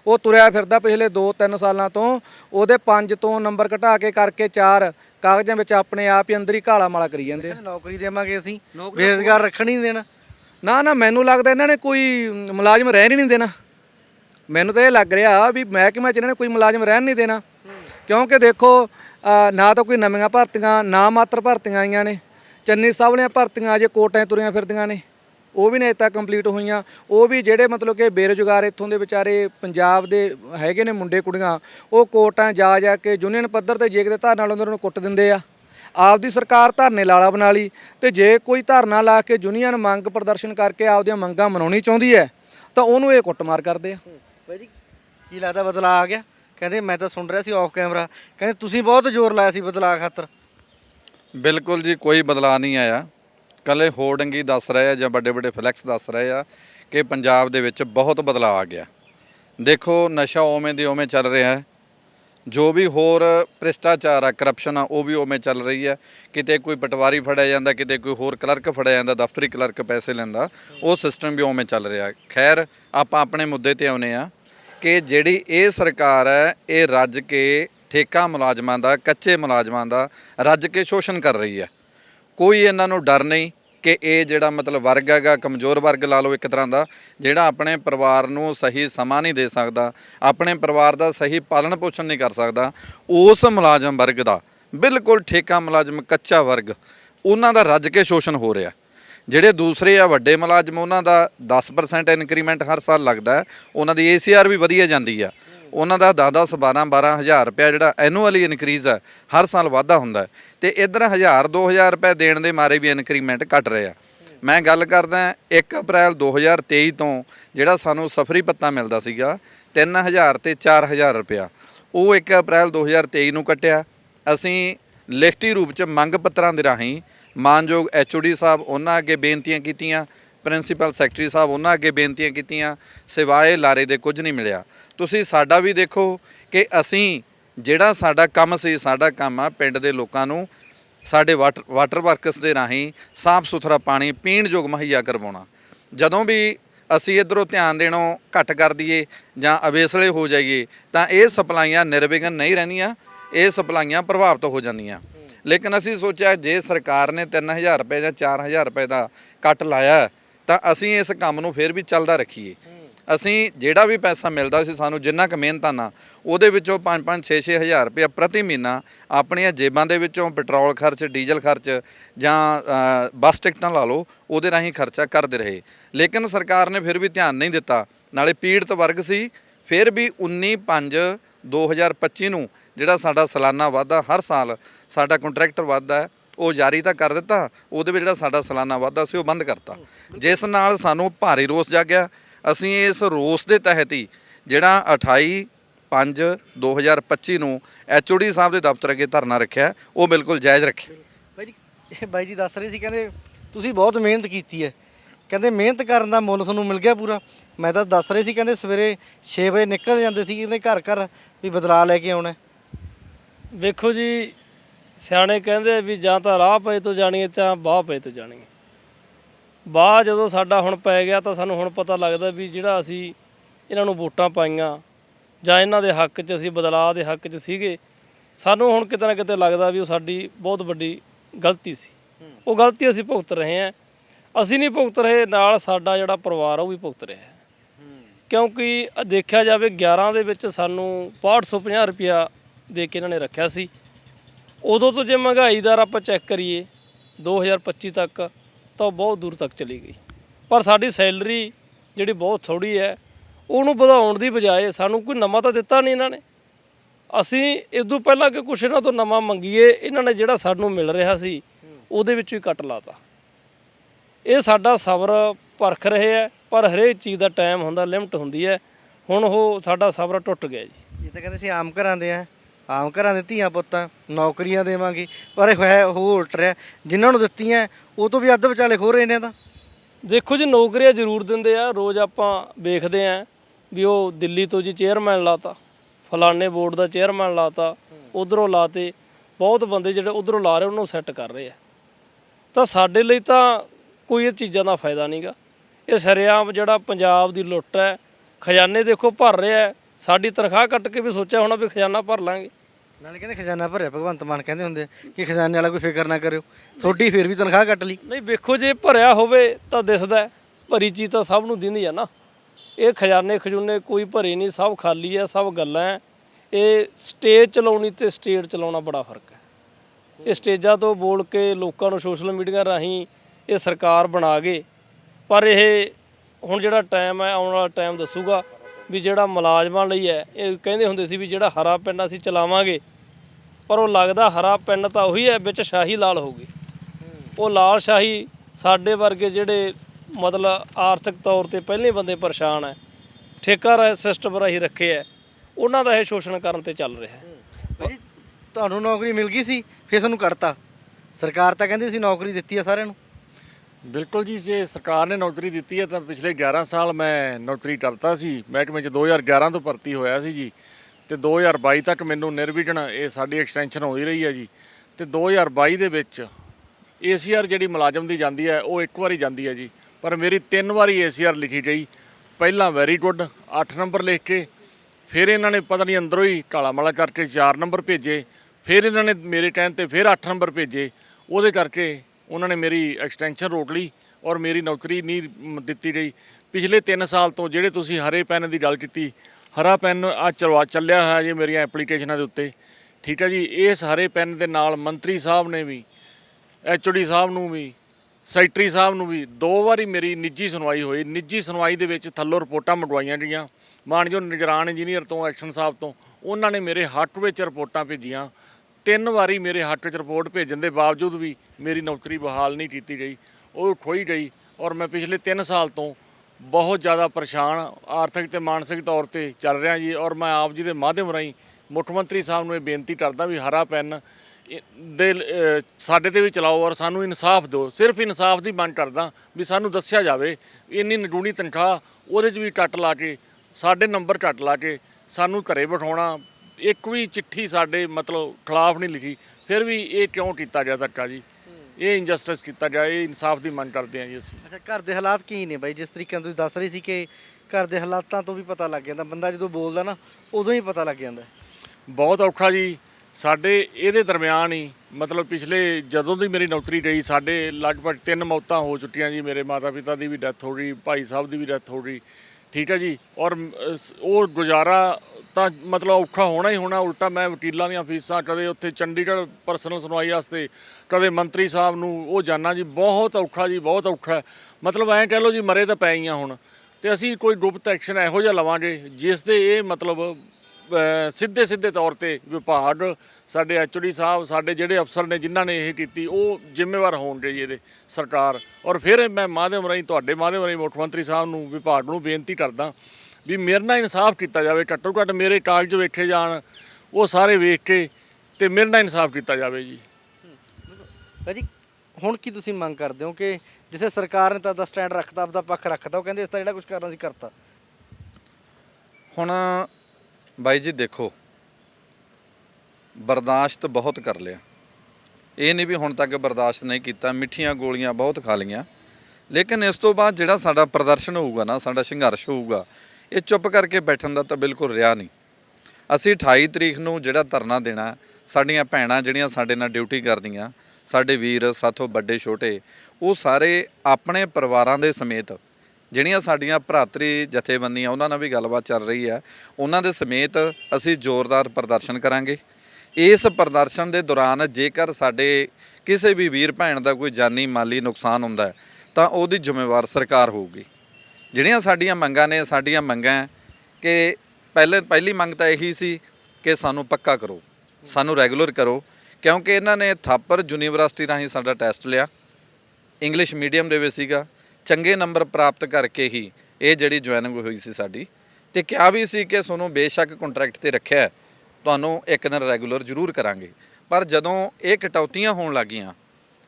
ਉਹ ਤੁਰਿਆ ਫਿਰਦਾ ਪਿਛਲੇ 2-3 ਸਾਲਾਂ ਤੋਂ। ਉਹਦੇ 5 ਤੋਂ ਨੰਬਰ ਘਟਾ ਕੇ ਕਰਕੇ 4 ਕਾਗਜ਼ਾਂ ਵਿੱਚ ਆਪਣੇ ਆਪ ਹੀ ਅੰਦਰ ਹੀ ਕਾਲਾ ਮਾਲਾ ਕਰੀ ਜਾਂਦੇ ਨੌਕਰੀ ਦੇਵਾਂਗੇ ਅਸੀਂ। ਬੇਰੁਜ਼ਗਾਰ ਰੱਖਣ ਹੀ ਨਹੀਂ ਦੇਣਾ। ਨਾ ਨਾ, ਮੈਨੂੰ ਲੱਗਦਾ ਇਹਨਾਂ ਨੇ ਕੋਈ ਮੁਲਾਜ਼ਮ ਰਹਿਣ ਹੀ ਨਹੀਂ ਦੇਣਾ। ਮੈਨੂੰ ਤਾਂ ਇਹ ਲੱਗ ਰਿਹਾ ਵੀ ਮਹਿਕਮੇ 'ਚ ਇਹਨਾਂ ਨੇ ਕੋਈ ਮੁਲਾਜ਼ਮ ਰਹਿਣ ਨਹੀਂ ਦੇਣਾ। ਕਿਉਂਕਿ ਦੇਖੋ ਨਾ ਤਾਂ ਕੋਈ ਨਵੀਆਂ ਭਰਤੀਆਂ, ਨਾ ਮਾਤਰ ਭਰਤੀਆਂ ਆਈਆਂ ਨੇ। ਚੰਨੀ ਸਾਹਿਬ ਨੇ ਭਰਤੀਆਂ ਅਜੇ ਕੋਟਾਂ 'ਚ ਤੁਰੀਆਂ ਫਿਰਦੀਆਂ ਨੇ। ਉਹ ਵੀ ਨੇ ਤਾਂ ਕੰਪਲੀਟ ਹੋਈਆਂ। ਉਹ ਵੀ ਜਿਹੜੇ ਮਤਲਬ ਕਿ ਬੇਰੁਜ਼ਗਾਰ ਇੱਥੋਂ ਦੇ ਵਿਚਾਰੇ ਪੰਜਾਬ ਦੇ ਹੈਗੇ ਨੇ ਮੁੰਡੇ ਕੁੜੀਆਂ, ਉਹ ਕੋਟਾਂ ਜਾ ਜਾ ਕੇ ਯੂਨੀਅਨ ਪੱਧਰ ਤੇ ਜੇ ਕਿਤੇ ਧਰਨਾ ਲਾਉਂਦੇ ਉਹਨਾਂ ਨੂੰ ਕੁੱਟ ਦਿੰਦੇ ਆ। ਆਪਦੀ ਸਰਕਾਰ ਧਰਨੇ ਲਾਲਾ ਬਣਾ ਲਈ ਤੇ ਜੇ ਕੋਈ ਧਰਨਾ ਲਾ ਕੇ ਯੂਨੀਅਨ ਮੰਗ ਪ੍ਰਦਰਸ਼ਨ ਕਰਕੇ ਆਪਦੀਆਂ ਮੰਗਾਂ ਮਨਾਉਣੀ ਚਾਹੁੰਦੀ ਹੈ ਤਾਂ ਉਹਨੂੰ ਇਹ ਕੁੱਟਮਾਰ ਕਰਦੇ ਆ। ਬਾਈ ਜੀ ਕੀ ਲੱਗਦਾ ਬਦਲਾ ਆ ਗਿਆ? ਕਹਿੰਦੇ ਮੈਂ ਤਾਂ ਸੁਣ ਰਿਹਾ ਸੀ ਆਫ ਕੈਮਰਾ ਕਹਿੰਦੇ ਤੁਸੀਂ ਬਹੁਤ ਜ਼ੋਰ ਲਾਇਆ ਸੀ ਬਦਲਾ ਖਾਤਰ। ਬਿਲਕੁਲ ਜੀ ਕੋਈ ਬਦਲਾਅ ਨਹੀਂ ਆਇਆ। ਕੱਲੇ ਹੋਰਡਿੰਗੀ ਦੱਸ ਰਹੇ ਆ ਜਾਂ ਵੱਡੇ ਵੱਡੇ ਫਲੈਕਸ ਦੱਸ ਰਹੇ ਆ ਕਿ ਪੰਜਾਬ ਦੇ ਵਿੱਚ ਬਹੁਤ ਬਦਲਾਅ ਆ ਗਿਆ। ਦੇਖੋ ਨਸ਼ਾ ਉਵੇਂ ਦੀ ਉਵੇਂ ਚੱਲ ਰਿਹਾ ਹੈ। ਜੋ ਵੀ ਹੋਰ ਭ੍ਰਿਸ਼ਟਾਚਾਰ ਆ ਕਰਪਸ਼ਨ ਆ, ਉਹ ਵੀ ਉਵੇਂ ਚੱਲ ਰਹੀ ਹੈ ਕਿਤੇ ਕੋਈ ਪਟਵਾਰੀ ਫੜਿਆ ਜਾਂਦਾ, ਕਿਤੇ ਕੋਈ ਹੋਰ ਕਲਰਕ ਫੜਿਆ ਜਾਂਦਾ, ਦਫ਼ਤਰੀ ਕਲਰਕ ਪੈਸੇ ਲੈਂਦਾ, ਉਹ ਸਿਸਟਮ ਵੀ ਉਵੇਂ ਚੱਲ ਰਿਹਾ। ਖੈਰ, ਆਪਾਂ ਆਪਣੇ ਮੁੱਦੇ ਤੇ ਆਉਨੇ ਆ ਕਿ ਜਿਹੜੀ ਇਹ ਸਰਕਾਰ ਹੈ, ਇਹ ਰੱਜ ਕੇ ਠੇਕਾ ਮੁਲਾਜ਼ਮਾਂ ਦਾ, ਕੱਚੇ ਮੁਲਾਜ਼ਮਾਂ ਦਾ ਰੱਜ ਕੇ ਸ਼ੋਸ਼ਣ ਕਰ ਰਹੀ ਹੈ। ਕੋਈ ਇਹਨਾਂ ਨੂੰ ਡਰ ਨਹੀਂ ਕਿ ਇਹ ਜਿਹੜਾ ਮਤਲਬ ਵਰਗ ਹੈਗਾ, ਕਮਜ਼ੋਰ ਵਰਗ ਲਾ ਲਓ ਇੱਕ ਤਰ੍ਹਾਂ ਦਾ, ਜਿਹੜਾ ਆਪਣੇ ਪਰਿਵਾਰ ਨੂੰ ਸਹੀ ਸਮਾਂ ਨਹੀਂ ਦੇ ਸਕਦਾ, ਆਪਣੇ ਪਰਿਵਾਰ ਦਾ ਸਹੀ ਪਾਲਣ ਪੋਸ਼ਣ ਨਹੀਂ ਕਰ ਸਕਦਾ, ਉਸ ਮੁਲਾਜ਼ਮ ਵਰਗ ਦਾ ਬਿਲਕੁਲ ਠੇਕਾ ਮੁਲਾਜ਼ਮ, ਕੱਚਾ ਵਰਗ, ਉਹਨਾਂ ਦਾ ਰੱਜ ਕੇ ਸ਼ੋਸ਼ਣ ਹੋ ਰਿਹਾ। ਜਿਹੜੇ ਦੂਸਰੇ ਆ, ਵੱਡੇ ਮੁਲਾਜ਼ਮ, ਉਹਨਾਂ ਦਾ 10% ਇਨਕਰੀਮੈਂਟ ਹਰ ਸਾਲ ਲੱਗਦਾ ਉਹਨਾਂ ਦੀ ਏਸੀਆਰ ਵੀ ਵਧੀਆ ਜਾਂਦੀ ਆ। ਉਹਨਾਂ ਦਾ 10-10 12-12000 ਰੁਪਏ ਜਿਹੜਾ ਐਨੂਅਲੀ ਇਨਕਰੀਜ਼ ਹੈ, ਹਰ ਸਾਲ ਵਾਧਾ ਹੁੰਦਾ ਹੈ। ਤੇ ਇਧਰ 1000-2000 ਰੁਪਏ ਦੇਣ ਦੇ ਮਾਰੇ ਵੀ ਇਨਕਰੀਮੈਂਟ ਘਟ ਰਿਹਾ ਮੈਂ ਗੱਲ ਕਰਦਾ 1 ਅਪ੍ਰੈਲ 2023 ਤੋਂ ਜਿਹੜਾ ਸਾਨੂੰ ਸਫਰੀ ਪੱਤਾ ਮਿਲਦਾ ਸੀਗਾ 3000 ਤੇ 4000 ਰੁਪਇਆ। ਉਹ 1 ਅਪ੍ਰੈਲ 2023 ਨੂੰ ਕੱਟਿਆ। ਅਸੀਂ ਲਿਖਤੀ ਰੂਪ ਚ ਮੰਗ ਪੱਤਰਾਂ ਦੇ ਰਾਹੀਂ ਮਾਨਯੋਗ ਐਚਓਡੀ ਸਾਹਿਬ ਉਹਨਾਂ ਅੱਗੇ ਬੇਨਤੀਆਂ ਕੀਤੀਆਂ, ਪ੍ਰਿੰਸੀਪਲ ਸੈਕਟਰੀ ਸਾਹਿਬ ਉਹਨਾਂ ਅੱਗੇ ਬੇਨਤੀਆਂ ਕੀਤੀਆਂ, ਸਿਵਾਏ ਲਾਰੇ ਦੇ ਕੁਝ ਨਹੀਂ ਮਿਲਿਆ। ਤੁਸੀਂ ਸਾਡਾ ਵੀ ਦੇਖੋ ਕਿ ਅਸੀਂ ਜਿਹੜਾ ਸਾਡਾ ਕੰਮ ਸੀ, ਸਾਡਾ ਕੰਮ ਆ ਪਿੰਡ ਦੇ ਲੋਕਾਂ ਨੂੰ ਸਾਡੇ ਵਾਟਰ ਵਾਟਰ ਵਰਕਸ ਦੇ ਰਾਹੀਂ ਸਾਫ਼ ਸੁਥਰਾ ਪਾਣੀ ਪੀਣ ਯੋਗ ਮੁਹੱਈਆ ਕਰਵਾਉਣਾ। ਜਦੋਂ ਵੀ ਅਸੀਂ ਇਧਰੋਂ ਧਿਆਨ ਦੇਣੋਂ ਘੱਟ ਕਰ ਦਈਏ ਜਾਂ ਅਵੇਸਲੇ ਹੋ ਜਾਈਏ, ਤਾਂ ਇਹ ਸਪਲਾਈਆਂ ਨਿਰਵਿਘਨ ਨਹੀਂ ਰਹਿੰਦੀਆਂ, ਇਹ ਸਪਲਾਈਆਂ ਪ੍ਰਭਾਵਿਤ ਹੋ ਜਾਂਦੀਆਂ। ਲੇਕਿਨ ਅਸੀਂ ਸੋਚਿਆ, ਜੇ ਸਰਕਾਰ ਨੇ 3000 ਰੁਪਏ ਜਾਂ 4000 ਰੁਪਏ ਦਾ ਕੱਟ ਲਾਇਆ, ਤਾਂ ਅਸੀਂ ਇਸ ਕੰਮ ਨੂੰ ਫਿਰ ਵੀ ਚੱਲਦਾ ਰੱਖੀਏ। ਅਸੀਂ ਜਿਹੜਾ ਵੀ ਪੈਸਾ ਮਿਲਦਾ ਸੀ ਸਾਨੂੰ ਜਿੰਨਾ ਕੁ ਮਿਹਨਤਾਂ ਨਾਲ ਉਹਦੇ ਵਿੱਚੋਂ 5-5 6-6 ਹਜ਼ਾਰ ਰੁਪਏ ਪ੍ਰਤੀ ਮਹੀਨਾ ਆਪਣੀਆਂ ਜੇਬਾਂ ਦੇ ਵਿੱਚੋਂ ਪੈਟਰੋਲ ਖਰਚ, ਡੀਜ਼ਲ ਖਰਚ ਜਾਂ ਬੱਸ ਟਿਕਟਾਂ ਲਾ ਲਓ, ਉਹਦੇ ਰਾਹੀਂ ਖਰਚਾ ਕਰਦੇ ਰਹੇ। ਲੇਕਿਨ ਸਰਕਾਰ ਨੇ ਫਿਰ ਵੀ ਧਿਆਨ ਨਹੀਂ ਦਿੱਤਾ। ਨਾਲੇ ਪੀੜਤ ਵਰਗ ਸੀ, ਫਿਰ ਵੀ 19-5 2025 ਨੂੰ ਜਿਹੜਾ ਸਾਡਾ ਸਾਲਾਨਾ ਵਾਧਾ ਹਰ ਸਾਲ ਸਾਡਾ ਕੰਟਰੈਕਟਰ ਵਾਧਾ ਉਹ ਜਾਰੀ ਤਾਂ ਕਰ ਦਿੱਤਾ, ਉਹਦੇ ਵਿੱਚ ਜਿਹੜਾ ਸਾਡਾ ਸਾਲਾਨਾ ਵਾਧਾ ਸੀ ਉਹ ਬੰਦ ਕਰਤਾ। ਜਿਸ ਨਾਲ ਸਾਨੂੰ ਭਾਰੀ ਰੋਸ ਜਾਗਿਆ ਅਸੀਂ ਇਸ ਰੋਸ ਦੇ ਤਹਿਤ ਹੀ ਜਿਹੜਾ 28 5 2025 ਨੂੰ ਐਚਓਡੀ ਸਾਹਿਬ ਦੇ ਦਫ਼ਤਰ ਅੱਗੇ ਧਰਨਾ ਰੱਖਿਆ ਉਹ ਬਿਲਕੁਲ ਜਾਇਜ਼ ਰੱਖਿਆ। ਬਾਈ ਜੀ ਬਾਈ ਜੀ ਦੱਸ ਰਹੇ ਸੀ ਕਹਿੰਦੇ ਤੁਸੀਂ ਬਹੁਤ ਮਿਹਨਤ ਕੀਤੀ ਹੈ। ਕਹਿੰਦੇ ਮਿਹਨਤ ਕਰਨ ਦਾ ਮੁੱਲ ਤੁਹਾਨੂੰ ਮਿਲ ਗਿਆ ਪੂਰਾ। ਮੈਂ ਤਾਂ ਦੱਸ ਰਹੇ ਸੀ ਕਹਿੰਦੇ ਸਵੇਰੇ 6 ਵਜੇ ਨਿਕਲ ਜਾਂਦੇ ਸੀ ਕਹਿੰਦੇ ਘਰ ਘਰ ਵੀ ਬਦਲਾ ਲੈ ਕੇ ਆਉਣਾ। ਵੇਖੋ ਜੀ ਸਿਆਣੇ ਕਹਿੰਦੇ ਵੀ ਜਾਂ ਤਾਂ ਰਾਹ ਪਏ ਤੋਂ ਜਾਣੀ ਹੈ ਜਾਂ ਬਾਹ ਪਏ ਤੋਂ ਜਾਣੀ ਹੈ ਜਦੋਂ ਸਾਡਾ ਹੁਣ ਪੈ ਗਿਆ ਤਾਂ ਸਾਨੂੰ ਹੁਣ ਪਤਾ ਲੱਗਦਾ ਵੀ ਜਿਹੜਾ ਅਸੀਂ ਇਹਨਾਂ ਨੂੰ ਵੋਟਾਂ ਪਾਈਆਂ ਜਾਂ ਇਹਨਾਂ ਦੇ ਹੱਕ 'ਚ ਅਸੀਂ ਬਦਲਾਅ ਦੇ ਹੱਕ 'ਚ ਸੀਗੇ, ਸਾਨੂੰ ਹੁਣ ਕਿਤੇ ਨਾ ਕਿਤੇ ਲੱਗਦਾ ਵੀ ਉਹ ਸਾਡੀ ਬਹੁਤ ਵੱਡੀ ਗਲਤੀ ਸੀ। ਉਹ ਗਲਤੀ ਅਸੀਂ ਭੁਗਤ ਰਹੇ ਹਾਂ। ਅਸੀਂ ਨਹੀਂ ਭੁਗਤ ਰਹੇ, ਨਾਲ ਸਾਡਾ ਜਿਹੜਾ ਪਰਿਵਾਰ ਆ ਉਹ ਵੀ ਭੁਗਤ ਰਿਹਾ ਹੈ। ਕਿਉਂਕਿ ਦੇਖਿਆ ਜਾਵੇ 11 ਦੇ ਵਿੱਚ ਸਾਨੂੰ 6550 ਰੁਪਿਆ ਦੇ ਕੇ ਇਹਨਾਂ ਨੇ ਰੱਖਿਆ ਸੀ। ਉਦੋਂ ਤੋਂ ਜੇ ਮਹਿੰਗਾਈ ਦਰ ਆਪਾਂ ਚੈੱਕ ਕਰੀਏ 2025 ਤੱਕ ਤਾਂ ਉਹ ਬਹੁਤ ਦੂਰ ਤੱਕ ਚਲੀ ਗਈ। ਪਰ ਸਾਡੀ ਸੈਲਰੀ ਜਿਹੜੀ ਬਹੁਤ ਥੋੜੀ ਹੈ, ਉਹਨੂੰ ਵਧਾਉਣ ਦੀ ਬਜਾਏ ਸਾਨੂੰ ਕੋਈ ਨਵਾਂ ਤਾਂ ਦਿੱਤਾ ਨਹੀਂ ਇਹਨਾਂ ਨੇ। ਅਸੀਂ ਇਦੋਂ ਪਹਿਲਾਂ ਕਿ ਕੁਛ ਇਹਨਾਂ ਤੋਂ ਨਵਾਂ ਮੰਗੀਏ, ਇਹਨਾਂ ਨੇ ਜਿਹੜਾ ਸਾਨੂੰ ਮਿਲ ਰਿਹਾ ਸੀ, ਉਹਦੇ ਵਿੱਚ ਹੀ ਕੱਟ ਲਾਤਾ। ਇਹ ਸਾਡਾ ਸਬਰ ਪਰਖ ਰਹੇ ਹੈ, ਪਰ ਹਰੇਕ ਚੀਜ਼ ਦਾ ਟਾਈਮ ਹੁੰਦਾ, ਲਿਮਟ ਹੁੰਦੀ ਹੈ। ਹੁਣ ਉਹ ਸਾਡਾ ਸਬਰ ਟੁੱਟ ਗਿਆ ਜੀ। ਇਹ ਤਾਂ ਕਹਿੰਦੇ ਸੀ ਆਮ ਘਰਾਂ ਦੇ ਆ। ਆਮ ਘਰਾਂ ਦੇ ਧੀਆਂ ਪੁੱਤਾਂ, ਨੌਕਰੀਆਂ ਦੇਵਾਂਗੇ, ਪਰ ਇਹ ਹੋਇਆ ਉਹ ਉਲਟ ਰਿਹਾ। ਜਿਨ੍ਹਾਂ ਨੂੰ ਦਿੱਤੀਆਂ ਉਹ ਤੋਂ ਵੀ ਅੱਧ ਵਿਚਾਲੇ ਖੋ ਰਹੇ ਨੇ ਤਾਂ। ਦੇਖੋ ਜੀ, ਨੌਕਰੀਆਂ ਜ਼ਰੂਰ ਦਿੰਦੇ ਆ। ਰੋਜ਼ ਆਪਾਂ ਵੇਖਦੇ ਆ ਵੀ ਉਹ ਦਿੱਲੀ ਤੋਂ ਜੀ ਚੇਅਰਮੈਨ ਲਾਤਾ, ਫਲਾਣੇ ਬੋਰਡ ਦਾ ਚੇਅਰਮੈਨ ਲਾਤਾ, ਉਧਰੋਂ ਲਾਤੇ। ਬਹੁਤ ਬੰਦੇ ਜਿਹੜੇ ਉਧਰੋਂ ਲਾ ਰਹੇ, ਉਹਨੂੰ ਸੈੱਟ ਕਰ ਰਹੇ ਆ। ਤਾਂ ਸਾਡੇ ਲਈ ਤਾਂ ਕੋਈ ਇਹ ਚੀਜ਼ਾਂ ਦਾ ਫਾਇਦਾ ਨਹੀਂਗਾ ਇਹ ਸਰਿਆਮ ਜਿਹੜਾ ਪੰਜਾਬ ਦੀ ਲੁੱਟ ਹੈ, ਖਜ਼ਾਨੇ ਦੇਖੋ ਭਰ ਰਿਹਾ ਸਾਡੀ ਤਨਖਾਹ ਕੱਟ ਕੇ ਵੀ ਸੋਚਿਆ ਹੋਣਾ ਵੀ ਖਜ਼ਾਨਾ ਭਰ ਲਾਂਗੇ। ਨਾਲੇ ਕਹਿੰਦੇ ਖਜ਼ਾਨਾ ਭਰਿਆ, ਭਗਵੰਤ ਮਾਨ ਕਹਿੰਦੇ ਹੁੰਦੇ ਕਿ ਖਜ਼ਾਨੇ ਵਾਲਾ ਕੋਈ ਫਿਕਰ ਨਾ ਕਰਿਓ। ਤੁਹਾਡੀ ਫਿਰ ਵੀ ਤਨਖਾਹ ਕੱਟ ਲਈ। ਨਹੀਂ, ਵੇਖੋ ਜੇ ਭਰਿਆ ਹੋਵੇ ਤਾਂ ਦਿਸਦਾ ਭਰੀ ਚੀਜ਼ ਤਾਂ ਸਭ ਨੂੰ ਦਿੰਦੀ ਆ ਨਾ। ਇਹ ਖਜ਼ਾਨੇ ਖਜੂਨੇ ਕੋਈ ਭਰੇ ਨਹੀਂ, ਸਭ ਖਾਲੀ ਹੈ ਸਭ ਗੱਲਾਂ ਹੈ ਇਹ ਸਟੇਜ ਚਲਾਉਣੀ ਤੇ ਸਟੇਟ ਚਲਾਉਣਾ ਬੜਾ ਫ਼ਰਕ ਹੈ। ਇਹ ਸਟੇਜਾਂ ਤੋਂ ਬੋਲ ਕੇ ਲੋਕਾਂ ਨੂੰ ਸੋਸ਼ਲ ਮੀਡੀਆ ਰਾਹੀਂ ਇਹ ਸਰਕਾਰ ਬਣਾ ਗਏ। ਪਰ ਇਹ ਹੁਣ ਜਿਹੜਾ ਟਾਈਮ ਹੈ, ਆਉਣ ਵਾਲਾ ਟਾਈਮ ਦੱਸੂਗਾ ਵੀ ਜਿਹੜਾ ਮੁਲਾਜ਼ਮਾਂ ਲਈ ਹੈ, ਇਹ ਕਹਿੰਦੇ ਹੁੰਦੇ ਸੀ ਵੀ ਜਿਹੜਾ ਹਰਾ ਪਿੰਡ ਅਸੀਂ ਚਲਾਵਾਂਗੇ। ਪਰ ਉਹ ਲੱਗਦਾ ਹਰਾ ਪੈਨ ਤਾਂ ਉਹੀ ਹੈ ਵਿੱਚ ਸ਼ਾਹੀ ਲਾਲ ਹੋਊਗੀ ਉਹ ਲਾਲ ਸ਼ਾਹੀ ਸਾਡੇ ਵਰਗੇ ਜਿਹੜੇ ਮਤਲਬ ਆਰਥਿਕ ਤੌਰ ਤੇ ਪਹਿਲੇ ਬੰਦੇ ਪਰੇਸ਼ਾਨ ਹੈ ਠੇਕਾ ਸਿਸਟਮ ਰਾਹੀਂ ਰੱਖੇ ਹੈ ਉਹਨਾਂ ਦਾ ਇਹ ਸ਼ੋਸ਼ਣ ਕਰਨ ਤੇ ਚੱਲ ਰਿਹਾ ਹੈ। ਤੁਹਾਨੂੰ ਨੌਕਰੀ ਮਿਲ ਗਈ ਸੀ ਫਿਰ ਤੁਹਾਨੂੰ ਕੱਢਤਾ। ਸਰਕਾਰ ਤਾਂ ਕਹਿੰਦੀ ਸੀ ਨੌਕਰੀ ਦਿੱਤੀ ਆ ਸਾਰਿਆਂ ਨੂੰ। ਬਿਲਕੁਲ ਜੀ ਜੇ ਸਰਕਾਰ ਨੇ ਨੌਕਰੀ ਦਿੱਤੀ ਹੈ ਤਾਂ ਪਿਛਲੇ 11 ਸਾਲ ਮੈਂ ਨੌਕਰੀ ਕਰਦਾ ਸੀ। ਮਹਿਕਮੇ 'ਚ 2011 ਤੋਂ ਭਰਤੀ ਹੋਇਆ ਸੀ ਜੀ। ਤੇ 2022 ਤੱਕ ਮੈਨੂੰ ਨਿਰਵਿਘਨ ਇਹ ਸਾਡੀ ਐਕਸਟੈਂਸ਼ਨ ਹੋਈ ਰਹੀ ਹੈ ਜੀ। ਤੇ 2022 ਦੇ ਵਿੱਚ ਏਸੀਆਰ ਜਿਹੜੀ ਮੁਲਾਜ਼ਮ ਦੀ ਜਾਂਦੀ ਹੈ, ਉਹ ਇੱਕ ਵਾਰੀ ਜਾਂਦੀ ਹੈ ਜੀ। ਪਰ ਮੇਰੀ ਤਿੰਨ ਵਾਰੀ ਏਸੀਆਰ ਲਿਖੀ ਗਈ। ਪਹਿਲਾਂ ਵੈਰੀ ਗੁੱਡ 8 ਨੰਬਰ ਲਿਖ ਕੇ, ਫਿਰ ਇਹਨਾਂ ਨੇ ਪਤਾ ਨਹੀਂ ਅੰਦਰੋਂ ਹੀ ਕਾਲਾ ਮਾਲਾ ਕਰਕੇ 4 ਨੰਬਰ ਭੇਜੇ, ਫਿਰ ਇਹਨਾਂ ਨੇ ਮੇਰੇ ਟਾਈਮ ਤੇ ਫਿਰ 8 ਨੰਬਰ ਭੇਜੇ। ਉਹਦੇ ਕਰਕੇ ਉਹਨਾਂ ਨੇ ਮੇਰੀ ਐਕਸਟੈਂਸ਼ਨ ਰੋਕ ਲਈ ਔਰ ਮੇਰੀ ਨੌਕਰੀ ਨਹੀਂ ਦਿੱਤੀ ਗਈ। ਪਿਛਲੇ 3 ਸਾਲ ਤੋਂ ਜਿਹੜੇ ਤੁਸੀਂ ਹਰੇ ਪੈਨ ਦੀ ਗੱਲ ਕੀਤੀ ਹਰਾ ਪੈਨ ਆ ਚਲਵਾ ਚੱਲਿਆ ਹੋਇਆ ਜੀ ਮੇਰੀਆਂ ਐਪਲੀਕੇਸ਼ਨਾਂ ਦੇ ਉੱਤੇ। ਠੀਕ ਹੈ ਜੀ ਇਸ ਹਰੇ ਪੈਨ ਦੇ ਨਾਲ ਮੰਤਰੀ ਸਾਹਿਬ ਨੇ ਵੀ ਐਚਓਡੀ ਸਾਹਿਬ ਨੂੰ ਵੀ, ਸੈਕਟਰੀ ਸਾਹਿਬ ਨੂੰ ਵੀ ਦੋ ਵਾਰੀ ਮੇਰੀ ਨਿੱਜੀ ਸੁਣਵਾਈ ਹੋਈ। ਨਿੱਜੀ ਸੁਣਵਾਈ ਦੇ ਵਿੱਚ ਥੱਲੋਂ ਰਿਪੋਰਟਾਂ ਮੰਗਵਾਈਆਂ ਗਈਆਂ। ਮਾਨਯੋਗ ਨਿਗਰਾਨ ਇੰਜੀਨੀਅਰ ਤੋਂ, ਐਕਸ਼ਨ ਸਾਹਿਬ ਤੋਂ, ਉਹਨਾਂ ਨੇ ਮੇਰੇ ਹੱਟ ਵਿੱਚ ਰਿਪੋਰਟਾਂ ਭੇਜੀਆਂ। ਤਿੰਨ ਵਾਰੀ ਮੇਰੇ ਹੱਟ ਵਿੱਚ ਰਿਪੋਰਟ ਭੇਜਣ ਦੇ ਬਾਵਜੂਦ ਵੀ ਮੇਰੀ ਨੌਕਰੀ ਬਹਾਲ ਨਹੀਂ ਕੀਤੀ ਗਈ। ਉਹ ਖੋਈ ਗਈ ਔਰ ਮੈਂ ਪਿਛਲੇ 3 ਸਾਲ ਤੋਂ ਬਹੁਤ ਜ਼ਿਆਦਾ ਪਰੇਸ਼ਾਨ, ਆਰਥਿਕ ਤੇ ਮਾਨਸਿਕ ਤੌਰ ਤੇ ਚੱਲ ਰਿਹਾ ਜੀ ਔਰ ਮੈਂ ਆਪ ਜੀ ਦੇ ਮਾਧਿਅਮ ਰਾਹੀਂ ਮੁੱਖ ਮੰਤਰੀ ਸਾਹਿਬ ਨੂੰ ਇਹ ਬੇਨਤੀ ਕਰਦਾ ਵੀ ਹਰਾ ਪੈਨ ਦੇ ਸਾਡੇ ਤੇ ਵੀ ਚਲਾਓ ਔਰ ਸਾਨੂੰ ਇਨਸਾਫ ਦਿਓ। ਸਿਰਫ ਇਨਸਾਫ ਦੀ ਮੰਗ ਕਰਦਾ ਵੀ ਸਾਨੂੰ ਦੱਸਿਆ ਜਾਵੇ, ਇੰਨੀ ਨਗੂਣੀ ਤਨਖਾਹ ਉਹਦੇ 'ਚ ਵੀ ਕੱਟ ਲਾ ਕੇ, ਸਾਡੇ ਨੰਬਰ ਕੱਟ ਲਾ ਕੇ ਸਾਨੂੰ ਘਰੇ ਬਿਠਾਉਣਾ, ਇੱਕ ਵੀ ਚਿੱਠੀ ਸਾਡੇ ਮਤਲਬ ਖਿਲਾਫ ਨਹੀਂ ਲਿਖੀ, ਫਿਰ ਵੀ ਇਹ ਕਿਉਂ ਕੀਤਾ ਗਿਆ ਧੱਕਾ ਜੀ? ਇਹ ਇੰਜਸਟਿਸ ਕੀਤਾ ਗਿਆ ਇਹ ਇਨਸਾਫ ਦੀ ਮੰਗ ਕਰਦੇ ਹਾਂ ਜੀ ਅਸੀਂ। ਅੱਛਾ ਘਰ ਦੇ ਹਾਲਾਤ ਕੀ ਨੇ ਬਾਈ? ਜਿਸ ਤਰੀਕੇ ਨਾਲ ਤੁਸੀਂ ਦੱਸ ਰਹੇ ਸੀ ਕਿ ਘਰ ਦੇ ਹਾਲਾਤਾਂ ਤੋਂ ਵੀ ਪਤਾ ਲੱਗ ਜਾਂਦਾ ਬੰਦਾ ਜਦੋਂ ਬੋਲਦਾ ਨਾ ਉਦੋਂ ਹੀ ਪਤਾ ਲੱਗ ਜਾਂਦਾ। ਬਹੁਤ ਔਖਾ ਜੀ। ਸਾਡੇ ਇਹਦੇ ਦਰਮਿਆਨ ਹੀ ਮਤਲਬ ਪਿਛਲੇ ਜਦੋਂ ਦੀ ਮੇਰੀ ਨੌਕਰੀ ਗਈ ਸਾਡੇ ਲਗਭਗ ਤਿੰਨ ਮੌਤਾਂ ਹੋ ਚੁੱਕੀਆਂ ਜੀ। ਮੇਰੇ ਮਾਤਾ ਪਿਤਾ ਦੀ ਵੀ ਡੈਥ ਹੋ ਗਈ ਭਾਈ ਸਾਹਿਬ ਦੀ ਵੀ ਡੈਥ ਹੋ ਗਈ। ਠੀਕ ਹੈ ਜੀ? ਔਰ ਉਹ ਗੁਜ਼ਾਰਾ ਤਾਂ ਮਤਲਬ ਔਖਾ ਹੋਣਾ ਹੀ ਹੋਣਾ, ਉਲਟਾ ਮੈਂ ਵਕੀਲਾਂ ਦੀਆਂ ਫੀਸਾਂ, ਕਦੇ ਉੱਥੇ ਚੰਡੀਗੜ੍ਹ ਪਰਸਨਲ ਸੁਣਵਾਈ ਵਾਸਤੇ, ਕਦੇ ਮੰਤਰੀ ਸਾਹਿਬ ਨੂੰ ਉਹ ਜਾਣਾ ਜੀ, ਬਹੁਤ ਔਖਾ ਜੀ, ਬਹੁਤ ਔਖਾ। ਮਤਲਬ ਐਂ ਕਹਿ ਲਓ ਜੀ, ਮਰੇ ਤਾਂ ਪੈ ਗਈਆਂ ਹੁਣ। ਤੇ ਅਸੀਂ ਕੋਈ ਗੁਪਤ ਐਕਸ਼ਨ ਇਹੋ ਜਿਹਾ ਲਵਾਂਗੇ, ਜਿਸ ਦੇ ਇਹ ਮਤਲਬ ਸਿੱਧੇ ਸਿੱਧੇ ਤੌਰ ਤੇ ਵਿਭਾਗ, ਸਾਡੇ ਐਚਓਡੀ ਸਾਹਿਬ, ਸਾਡੇ ਜਿਹੜੇ ਅਫਸਰ ਨੇ ਜਿਨ੍ਹਾਂ ਨੇ ਇਹ ਕੀਤੀ, ਉਹ ਜ਼ਿੰਮੇਵਾਰ ਹੋਣਗੇ ਜੀ ਇਹਦੇ, ਸਰਕਾਰ। ਔਰ ਫਿਰ ਮੈਂ ਮਾਧਿਅਮ ਰਾਹੀਂ, ਤੁਹਾਡੇ ਮਾਧਿਅਮ ਰਾਹੀਂ ਮੁੱਖ ਮੰਤਰੀ ਸਾਹਿਬ ਨੂੰ, ਵਿਭਾਗ ਨੂੰ ਬੇਨਤੀ ਕਰਦਾ ਵੀ ਮੇਰੇ ਨਾਲ ਇਨਸਾਫ ਕੀਤਾ ਜਾਵੇ ਘੱਟੋ ਘੱਟ ਮੇਰੇ ਕਾਗਜ਼ ਵੇਖੇ ਜਾਣ ਉਹ ਸਾਰੇ ਵੇਖ ਕੇ ਤੇ ਮੇਰੇ ਨਾਲ ਇਨਸਾਫ ਕੀਤਾ ਜਾਵੇ ਜੀ। ਭਾਜੀ ਹੁਣ ਕੀ ਤੁਸੀਂ ਮੰਗ ਕਰਦੇ ਹੋ ਕਿ ਜਿਸੇ ਸਰਕਾਰ ਨੇ ਤਾਂ ਦਾ ਸਟੈਂਡ ਰੱਖਤਾ ਆਪਦਾ ਪੱਖ ਰੱਖਤਾ ਉਹ ਕਹਿੰਦੇ ਇਸ ਤਾਂ ਜਿਹੜਾ ਕੁਝ ਕਰਨਾ ਸੀ ਕਰਤਾ? ਹੁਣ ਬਾਈ ਜੀ ਦੇਖੋ ਬਰਦਾਸ਼ਤ ਬਹੁਤ ਕਰ ਲਿਆ। ਇਹ ਨਹੀਂ ਵੀ ਹੁਣ ਤੱਕ ਬਰਦਾਸ਼ਤ ਨਹੀਂ ਕੀਤਾ ਮਿੱਠੀਆਂ ਗੋਲੀਆਂ ਬਹੁਤ ਖਾ ਲਈਆਂ। ਲੇਕਿਨ ਇਸ ਤੋਂ ਬਾਅਦ ਜਿਹੜਾ ਸਾਡਾ ਪ੍ਰਦਰਸ਼ਨ ਹੋਊਗਾ ਨਾ ਸਾਡਾ ਸੰਘਰਸ਼ ਹੋਊਗਾ ਇਹ ਚੁੱਪ ਕਰਕੇ ਬੈਠਣ ਦਾ ਤਾਂ ਬਿਲਕੁਲ ਰਿਹਾ ਨਹੀਂ। ਅਸੀਂ 28 ਤਰੀਕ ਨੂੰ ਜਿਹੜਾ ਧਰਨਾ ਦੇਣਾ, ਸਾਡੀਆਂ ਭੈਣਾਂ ਜਿਹੜੀਆਂ ਸਾਡੇ ਨਾਲ ਡਿਊਟੀ ਕਰਦੀਆਂ, ਸਾਡੇ ਵੀਰ, ਸਾਥੋਂ ਵੱਡੇ, ਛੋਟੇ, ਉਹ ਸਾਰੇ ਆਪਣੇ ਪਰਿਵਾਰਾਂ ਦੇ ਸਮੇਤ, ਜਿਹੜੀਆਂ ਸਾਡੀਆਂ ਭਰਾਤਰੀ ਜਥੇਬੰਦੀਆਂ, ਉਹਨਾਂ ਨਾਲ ਵੀ ਗੱਲਬਾਤ ਚੱਲ ਰਹੀ ਹੈ, ਉਹਨਾਂ ਦੇ ਸਮੇਤ ਅਸੀਂ ਜ਼ੋਰਦਾਰ ਪ੍ਰਦਰਸ਼ਨ ਕਰਾਂਗੇ। ਇਸ ਪ੍ਰਦਰਸ਼ਨ ਦੇ ਦੌਰਾਨ ਜੇਕਰ ਸਾਡੇ ਕਿਸੇ ਵੀ ਵੀਰ ਭੈਣ ਦਾ ਕੋਈ ਜਾਨੀ ਮਾਲੀ ਨੁਕਸਾਨ ਹੁੰਦਾ ਤਾਂ ਉਹਦੀ ਜ਼ਿੰਮੇਵਾਰ ਸਰਕਾਰ ਹੋਊਗੀ। ਜਿਹੜੀਆਂ ਸਾਡੀਆਂ ਮੰਗਾਂ ਨੇ, ਸਾਡੀਆਂ ਮੰਗਾਂ ਕਿ ਪਹਿਲੇ, ਪਹਿਲੀ ਮੰਗ ਤਾਂ ਇਹੀ ਸੀ ਕਿ ਸਾਨੂੰ ਪੱਕਾ ਕਰੋ, ਸਾਨੂੰ ਰੈਗੂਲਰ ਕਰੋ, ਕਿਉਂਕਿ ਇਹਨਾਂ ਨੇ ਥਾਪਰ ਯੂਨੀਵਰਸਿਟੀ ਰਾਹੀਂ ਸਾਡਾ ਟੈਸਟ ਲਿਆ, ਇੰਗਲਿਸ਼ ਮੀਡੀਅਮ ਦੇ ਵਿੱਚ ਸੀਗਾ, ਚੰਗੇ ਨੰਬਰ ਪ੍ਰਾਪਤ ਕਰਕੇ ਹੀ ਇਹ ਜਿਹੜੀ ਜੁਆਇਨਿੰਗ ਹੋਈ ਸੀ ਸਾਡੀ, ਤੇ ਕਿਹਾ ਵੀ ਸੀ ਕਿ ਤੁਹਾਨੂੰ ਬੇਸ਼ੱਕ ਕੰਟਰੈਕਟ ਤੇ ਰੱਖਿਆ ਤੁਹਾਨੂੰ ਇੱਕ ਦਿਨ ਰੈਗੂਲਰ ਜ਼ਰੂਰ ਕਰਾਂਗੇ। ਪਰ ਜਦੋਂ ਇਹ ਕਟੌਤੀਆਂ ਹੋਣ ਲੱਗੀਆਂ,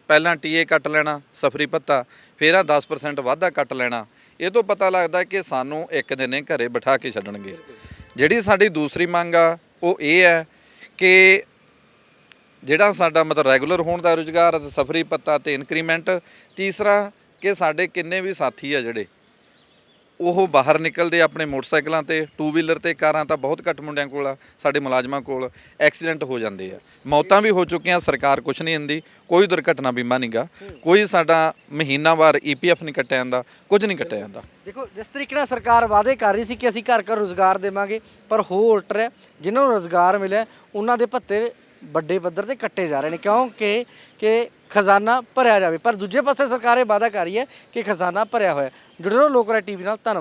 ਪਹਿਲਾਂ ਟੀਏ ਕੱਟ ਲੈਣਾ, ਸਫਰੀ ਪੱਤਾ ਫਿਰ ਆ 10% ਵਾਧਾ ਕੱਟ ਲੈਣਾ ਇਹ ਤੋਂ ਪਤਾ ਲੱਗਦਾ ਕਿ ਸਾਨੂੰ ਇੱਕ ਦਿਨ ਇਹ ਘਰੇ ਬਿਠਾ ਕੇ ਛੱਡਣਗੇ। ਜਿਹੜੀ ਸਾਡੀ ਦੂਸਰੀ ਮੰਗ ਆ, ਉਹ ਇਹ ਹੈ ਕਿ ਜਿਹੜਾ ਸਾਡਾ ਮਤਲਬ ਰੈਗੂਲਰ ਹੋਣ ਦਾ ਰੁਜ਼ਗਾਰ ਅਤੇ ਸਫਰੀ ਪੱਤਾ ਤੇ ਇਨਕਰੀਮੈਂਟ, ਤੀਸਰਾ ਕਿ ਸਾਡੇ ਕਿੰਨੇ ਵੀ ਸਾਥੀ ਆ ਜਿਹੜੇ ਉਹ ਬਾਹਰ ਨਿਕਲਦੇ ਆਪਣੇ ਮੋਟਰਸਾਈਕਲਾਂ ਤੇ ਟੂ ਵੀਲਰ ਤੇ, ਕਾਰਾਂ ਤਾਂ ਬਹੁਤ ਘੱਟ ਮੁੰਡਿਆਂ ਕੋਲ ਆ, ਸਾਡੇ ਮੁਲਾਜ਼ਮਾਂ ਕੋਲ ਐਕਸੀਡੈਂਟ ਹੋ ਜਾਂਦੇ ਆ। ਮੌਤਾਂ ਵੀ ਹੋ ਚੁੱਕੀਆਂ, ਸਰਕਾਰ ਕੁਝ ਨਹੀਂ ਦਿੰਦੀ, ਕੋਈ ਦੁਰਘਟਨਾ ਬੀਮਾ ਨਹੀਂਗਾ ਕੋਈ ਸਾਡਾ ਮਹੀਨਾਵਾਰ ਈਪੀਐਫ ਨਹੀਂ ਕੱਟਿਆ ਜਾਂਦਾ, ਕੁਝ ਨਹੀਂ ਕੱਟਿਆ ਜਾਂਦਾ। ਦੇਖੋ, ਜਿਸ ਤਰੀਕੇ ਨਾਲ ਸਰਕਾਰ ਵਾਅਦੇ ਕਰ ਰਹੀ ਸੀ ਕਿ ਅਸੀਂ ਘਰ ਘਰ ਰੋਜ਼ਗਾਰ ਦੇਵਾਂਗੇ, ਪਰ ਹੋ ਉਲਟ ਰਿਹਾ ਜਿਨ੍ਹਾਂ ਨੂੰ ਰੋਜ਼ਗਾਰ ਮਿਲਿਆ, ਉਹਨਾਂ ਦੇ ਭੱਤੇ ਵੱਡੇ ਪੱਧਰ ਤੇ ਕੱਟੇ ਜਾ ਰਹੇ ਨੇ ਕਿਉਂਕਿ ਕਿ ਖਜ਼ਾਨਾ ਭਰਿਆ ਜਾਵੇ। ਪਰ ਦੂਜੇ ਪਾਸੇ ਸਰਕਾਰ ਇਹ ਵਾਅਦਾ ਕਰ ਰਹੀ ਹੈ ਕਿ ਖਜ਼ਾਨਾ ਭਰਿਆ ਹੋਇਆ ਜੁੜੇ ਰਹੋ ਲੋਕ ਰਾਏ ਟੀਵੀ ਨਾਲ, ਧੰਨਵਾਦ।